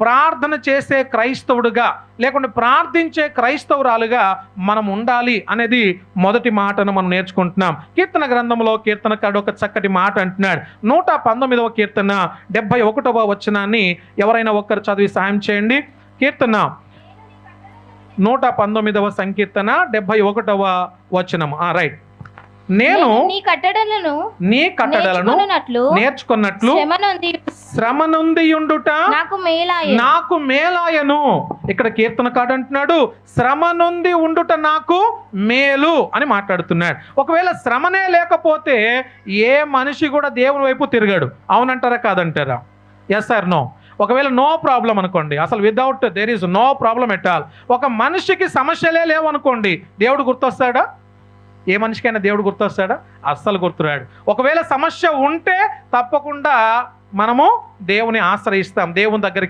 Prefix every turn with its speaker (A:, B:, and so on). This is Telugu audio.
A: ప్రార్థన చేసే క్రైస్తవుడుగా లేకుంటే ప్రార్థించే క్రైస్తవురాలుగా మనం ఉండాలి అనేది మొదటి మాటను మనం నేర్చుకుంటున్నాం. కీర్తన గ్రంథంలో కీర్తనకాడు ఒక చక్కటి మాట అంటున్నాడు. నూట పంతొమ్మిదవ కీర్తన డెబ్బై ఒకటవ వచనాన్ని ఎవరైనా ఒక్కరు చదివి సాయం చేయండి. కీర్తన నూట పంతొమ్మిదవ సంకీర్తన డెబ్బై ఒకటవ వచనం. ఆ రైట్. నేను
B: నీ కట్టడలను
A: నీ కట్టడలను నేర్చుకున్నట్లు ఉండుట
B: నాకు మేలాయ
A: నాకు మేలాయను. ఇక్కడ కీర్తనకాడు అంటున్నాడు శ్రమ నుండి ఉండుట నాకు మేలు అని మాట్లాడుతున్నాడు. ఒకవేళ శ్రమనే లేకపోతే ఏ మనిషి కూడా దేవుని వైపు తిరగాడు. అవునంటారా కాదంటారా? ఎస్ సార్ నో ఒకవేళ నో ప్రాబ్లం అనుకోండి అసలు without there is no problem at all ఒక మనిషికి సమస్యలే లేవు అనుకోండి దేవుడు గుర్తొస్తాడా? ఏ మనిషికైనా దేవుడు గుర్తొస్తాడా? అస్సలు గుర్తురాడు. ఒకవేళ సమస్య ఉంటే తప్పకుండా మనము దేవుని ఆశ్రయిస్తాం. దేవుని దగ్గరికి